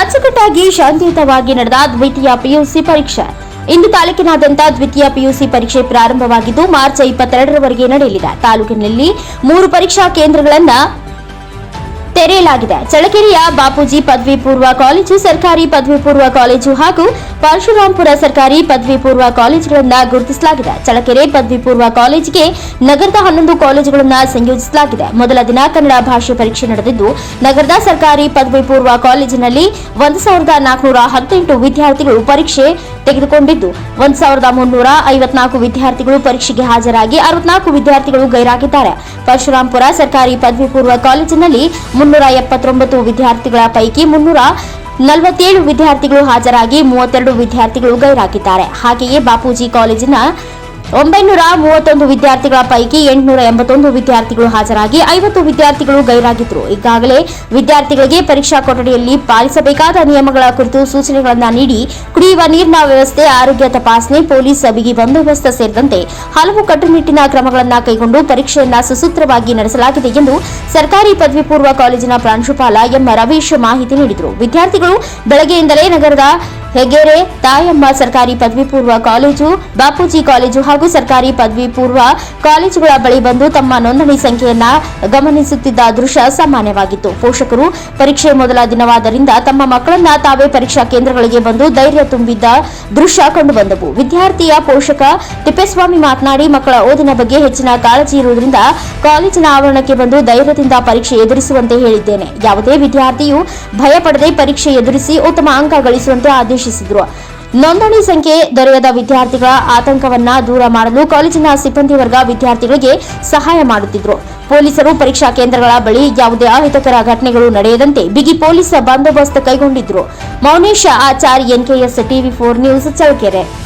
ಅಚ್ಚುಕಟ್ಟಾಗಿ ಶಾಂತಿಯುತವಾಗಿ ನಡೆದ ದ್ವಿತೀಯ ಪಿಯುಸಿ ಪರೀಕ್ಷೆ. ಇಂದು ತಾಲೂಕಿನಾದ್ಯಂತ ದ್ವಿತೀಯ ಪಿಯುಸಿ ಪರೀಕ್ಷೆ ಪ್ರಾರಂಭವಾಗಿದ್ದು, ಮಾರ್ಚ್ ಇಪ್ಪತ್ತೆರಡರವರೆಗೆ ನಡೆಯಲಿದೆ. ತಾಲೂಕಿನಲ್ಲಿ ಮೂರು ಪರೀಕ್ಷಾ ಕೇಂದ್ರಗಳನ್ನು ತೆರೆಯಲಾಗಿದೆ. ಚಳಕೆರೆಯ ಬಾಪೂಜಿ ಪದವಿ ಪೂರ್ವ ಕಾಲೇಜು, ಸರ್ಕಾರಿ ಪದವಿ ಪೂರ್ವ ಕಾಲೇಜು ಹಾಗೂ ಪರಶುರಾಂಪುರ ಸರ್ಕಾರಿ ಪದವಿ ಪೂರ್ವ ಕಾಲೇಜುಗಳನ್ನು ಗುರುತಿಸಲಾಗಿದೆ. ಚಳಕೆರೆ ಪದವಿ ಪೂರ್ವ ಕಾಲೇಜಿಗೆ ನಗರದ ಹನ್ನೊಂದು ಕಾಲೇಜುಗಳನ್ನು ಸಂಯೋಜಿಸಲಾಗಿದೆ. ಮೊದಲ ದಿನ ಕನ್ನಡ ಭಾಷೆ ಪರೀಕ್ಷೆ ನಡೆದಿದ್ದು, ನಗರದ ಸರ್ಕಾರಿ ಪದವಿ ಪೂರ್ವ ಕಾಲೇಜಿನಲ್ಲಿ ಒಂದು ಸಾವಿರದ ವಿದ್ಯಾರ್ಥಿಗಳು ಪರೀಕ್ಷೆ ತೆಗೆದುಕೊಂಡಿದ್ದು. ಒಂದ್ ಸಾವಿರದ ಮುನ್ನೂರ ಐವತ್ನಾಲ್ಕು ವಿದ್ಯಾರ್ಥಿಗಳು ಪರೀಕ್ಷೆಗೆ ಹಾಜರಾಗಿ ಅರವತ್ನಾಲ್ಕು ವಿದ್ಯಾರ್ಥಿಗಳು ಗೈರಾಗಿದ್ದಾರೆ. ಪರಶುರಾಂಪುರ ಸರ್ಕಾರಿ ಪದವಿ ಪೂರ್ವ ಕಾಲೇಜಿನಲ್ಲಿ ಮುನ್ನೂರ ಎಪ್ಪತ್ತೊಂಬತ್ತು ವಿದ್ಯಾರ್ಥಿಗಳ ಪೈಕಿ ಮುನ್ನೂರ ನಲವತ್ತೇಳು ವಿದ್ಯಾರ್ಥಿಗಳು ಹಾಜರಾಗಿ ಮೂವತ್ತೆರಡು ವಿದ್ಯಾರ್ಥಿಗಳು ಗೈರಾಗಿದ್ದಾರೆ. ಹಾಗೆಯೇ ಬಾಪೂಜಿ ಕಾಲೇಜಿನ ಒಂಬೈನೂರ ಮೂವತ್ತೊಂದು ವಿದ್ಯಾರ್ಥಿಗಳ ಪೈಕಿ ಎಂಟುನೂರ ಎಂಬತ್ತೊಂದು ವಿದ್ಯಾರ್ಥಿಗಳು ಹಾಜರಾಗಿ ಐವತ್ತು ವಿದ್ಯಾರ್ಥಿಗಳು ಗೈರಾಗಿದ್ದರು. ಈಗಾಗಲೇ ವಿದ್ಯಾರ್ಥಿಗಳಿಗೆ ಪರೀಕ್ಷಾ ಕೊಠಡಿಯಲ್ಲಿ ಪಾಲಿಸಬೇಕಾದ ನಿಯಮಗಳ ಕುರಿತು ಸೂಚನೆಗಳನ್ನು ನೀಡಿ ಕುಡಿಯುವ ನೀರಿನ ವ್ಯವಸ್ಥೆ, ಆರೋಗ್ಯ ತಪಾಸಣೆ, ಪೊಲೀಸ್ ಬಿಗಿ ಬಂದೋಬಸ್ತ್ ಸೇರಿದಂತೆ ಹಲವು ಕಟ್ಟುನಿಟ್ಟಿನ ಕ್ರಮಗಳನ್ನು ಕೈಗೊಂಡು ಪರೀಕ್ಷೆಯನ್ನು ಸುಸೂತ್ರವಾಗಿ ನಡೆಸಲಾಗಿದೆ ಎಂದು ಸರ್ಕಾರಿ ಪದವಿ ಪೂರ್ವ ಕಾಲೇಜಿನ ಪ್ರಾಂಶುಪಾಲ ಎಂ ರವೀಶ್ ಮಾಹಿತಿ ನೀಡಿದರು. ವಿದ್ಯಾರ್ಥಿಗಳು ಬೆಳಗ್ಗೆಯಿಂದಲೇ ನಗರದ ಹೆಗೇರೆ ತಾಯಮ್ಮ ಸರ್ಕಾರಿ ಪದವಿ ಪೂರ್ವ ಕಾಲೇಜು, ಬಾಪೂಜಿ ಕಾಲೇಜು ಹಾಗೂ ಸರ್ಕಾರಿ ಪದವಿ ಪೂರ್ವ ಕಾಲೇಜುಗಳ ಬಳಿ ಬಂದು ತಮ್ಮ ನೋಂದಣಿ ಸಂಖ್ಯೆಯನ್ನ ಗಮನಿಸುತ್ತಿದ್ದ ದೃಶ್ಯ ಸಾಮಾನ್ಯವಾಗಿತ್ತು. ಪೋಷಕರು ಪರೀಕ್ಷೆ ಮೊದಲ ದಿನವಾದ್ದರಿಂದ ತಮ್ಮ ಮಕ್ಕಳನ್ನ ತಾವೇ ಪರೀಕ್ಷಾ ಕೇಂದ್ರಗಳಿಗೆ ಬಂದು ಧೈರ್ಯ ತುಂಬಿದ್ದ ದೃಶ್ಯ ಕಂಡುಬಂದವು. ವಿದ್ಯಾರ್ಥಿಯ ಪೋಷಕ ತಿಪ್ಪೇಸ್ವಾಮಿ ಮಾತನಾಡಿ, ಮಕ್ಕಳ ಓದಿನ ಬಗ್ಗೆ ಹೆಚ್ಚಿನ ಕಾಳಜಿ ಇರುವುದರಿಂದ ಕಾಲೇಜಿನ ಆವರಣಕ್ಕೆ ಬಂದು ಧೈರ್ಯದಿಂದ ಪರೀಕ್ಷೆ ಎದುರಿಸುವಂತೆ ಹೇಳಿದ್ದೇನೆ. ಯಾವುದೇ ವಿದ್ಯಾರ್ಥಿಯು ಭಯಪಡದೆ ಪರೀಕ್ಷೆ ಎದುರಿಸಿ ಉತ್ತಮ ಅಂಕ ಗಳಿಸುವಂತೆ ಆದೇಶಿಸಿದರು ನೋಂದಣಿ ಸಂಖ್ಯೆ ದೊರೆಯದ ವಿದ್ಯಾರ್ಥಿಗಳ ಆತಂಕವನ್ನ ದೂರ ಮಾಡಲು ಕಾಲೇಜಿನ ಸಿಬ್ಬಂದಿ ವರ್ಗ ವಿದ್ಯಾರ್ಥಿಗಳಿಗೆ ಸಹಾಯ ಮಾಡುತ್ತಿದ್ದರು ಪೊಲೀಸರು ಪರೀಕ್ಷಾ ಕೇಂದ್ರಗಳ ಬಳಿ ಯಾವುದೇ ಅಹಿತಕರ ಘಟನೆಗಳು ನಡೆಯದಂತೆ ಬಿಗಿ ಪೊಲೀಸ್ ಬಂದೋಬಸ್ತ್ ಕೈಗೊಂಡಿದ್ರು. Mounesh Achar, NKS, TV four news, Challakere.